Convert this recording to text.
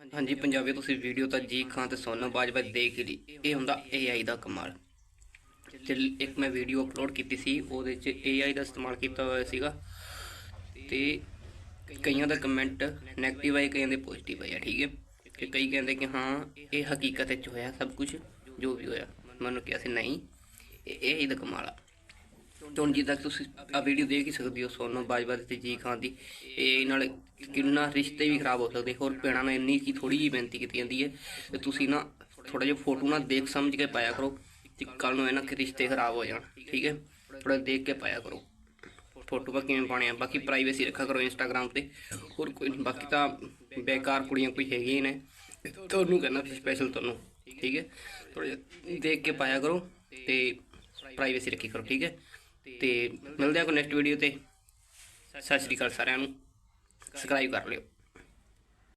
ਹਾਂਜੀ ਪੰਜਾਬੀ ਤੁਸੀਂ ਵੀਡੀਓ ਤਾਂ ਜੀ ਖਾਨ ਤੇ ਸੋਨਮ ਬਾਜਵਾ ਦੇਖ ਹੀ ਲਈ। ਇਹ ਹੁੰਦਾ AI ਦਾ ਕਮਾਲ। ਤੇ ਇੱਕ ਮੈਂ ਵੀਡੀਓ ਅਪਲੋਡ ਕੀਤੀ ਸੀ, ਉਹਦੇ 'ਚ AI ਦਾ ਇਸਤੇਮਾਲ ਕੀਤਾ ਹੋਇਆ ਸੀਗਾ। ਤੇ ਕਈਆਂ ਦਾ ਕਮੈਂਟ 네ਗੇਟਿਵ ਆਏ, ਕਈਆਂ ਦੇ ਪੋਜ਼ਿਟਿਵ ਆਏ ਆ, ਠੀਕ ਹੈ? ਤੇ ਕਈ ਕਹਿੰਦੇ ਕਿ ਹਾਂ, ਇਹ ਹਕੀਕਤ ਵਿੱਚ ਹੋਇਆ ਸਭ ਕੁਝ ਜੋ ਵੀ ਹੋਇਆ। ਮੈਨੂੰ ਕਿਹਾ ਸੀ ਨਹੀਂ, ਇਹ AI ਦਾ ਕਮਾਲ ਆ। ਹੁਣ ਜਿੱਦਾਂ ਕਿ ਤੁਸੀਂ ਆ ਵੀਡੀਓ ਦੇਖ ਹੀ ਸਕਦੇ ਹੋ ਸੋਨਮ ਬਾਜਵਾ ਤੇ ਜੀ ਖਾਨ ਦੀ। ਇਹ ਨਾਲ ਕਿੰਨਾ ਰਿਸ਼ਤੇ ਵੀ ਖਰਾਬ ਹੋ ਸਕਦੇ, ਹੋਰ ਭੈਣਾਂ ਨੂੰ ਇੰਨੀ ਕੀ ਥੋੜੀ ਜਿਹੀ ਬੇਨਤੀ ਕੀਤੀ ਜਾਂਦੀ ਹੈ। ਤੇ ਤੁਸੀਂ ਨਾ ਥੋੜਾ ਜਿਹਾ ਫੋਟੋ ਨਾ ਦੇਖ ਸਮਝ ਕੇ ਪਾਇਆ ਕਰੋ ਕਿ ਕੱਲ ਨੂੰ ਇਹਨਾਂ ਕਿ ਰਿਸ਼ਤੇ ਖਰਾਬ ਹੋ ਜਾਣ, ਠੀਕ ਹੈ? ਥੋੜਾ ਦੇਖ ਕੇ ਪਾਇਆ ਕਰੋ। ਫੋਟੋ ਪਾ ਕਿਵੇਂ ਪਾਣੇ ਆ, ਬਾਕੀ ਪ੍ਰਾਈਵੇਸੀ ਰੱਖਿਆ ਕਰੋ ਇੰਸਟਾਗ੍ਰam ਤੇ। ਹੋਰ ਕੋਈ ਬਾਕੀ ਤਾਂ ਬੇਕਾਰ ਕੁੜੀਆਂ ਕੋਈ ਹੈਗੀਆਂ ਨੇ। ਤੁਹਾਨੂੰ ਕਹਿੰਦਾ ਸਪੈਸ਼ਲ ਤੁਹਾਨੂੰ, ਠੀਕ ਹੈ? ਥੋੜਾ ਜਿਹਾ ਦੇਖ ਕੇ ਪਾਇਆ ਕਰੋ ਤੇ ਪ੍ਰਾਈਵੇਸੀ ਰੱਖੀ ਕਰੋ, ਠੀਕ ਹੈ? ਤੇ ਮਿਲਦੇ ਆ ਕੋ ਨੈਕਸਟ ਵੀਡੀਓ ਤੇ। ਸਤਿ ਸ਼੍ਰੀ ਅਕਾਲ ਸਾਰਿਆਂ ਨੂੰ। ਸਬਸਕ੍ਰਾਈਬ ਕਰ ਲਿਓ।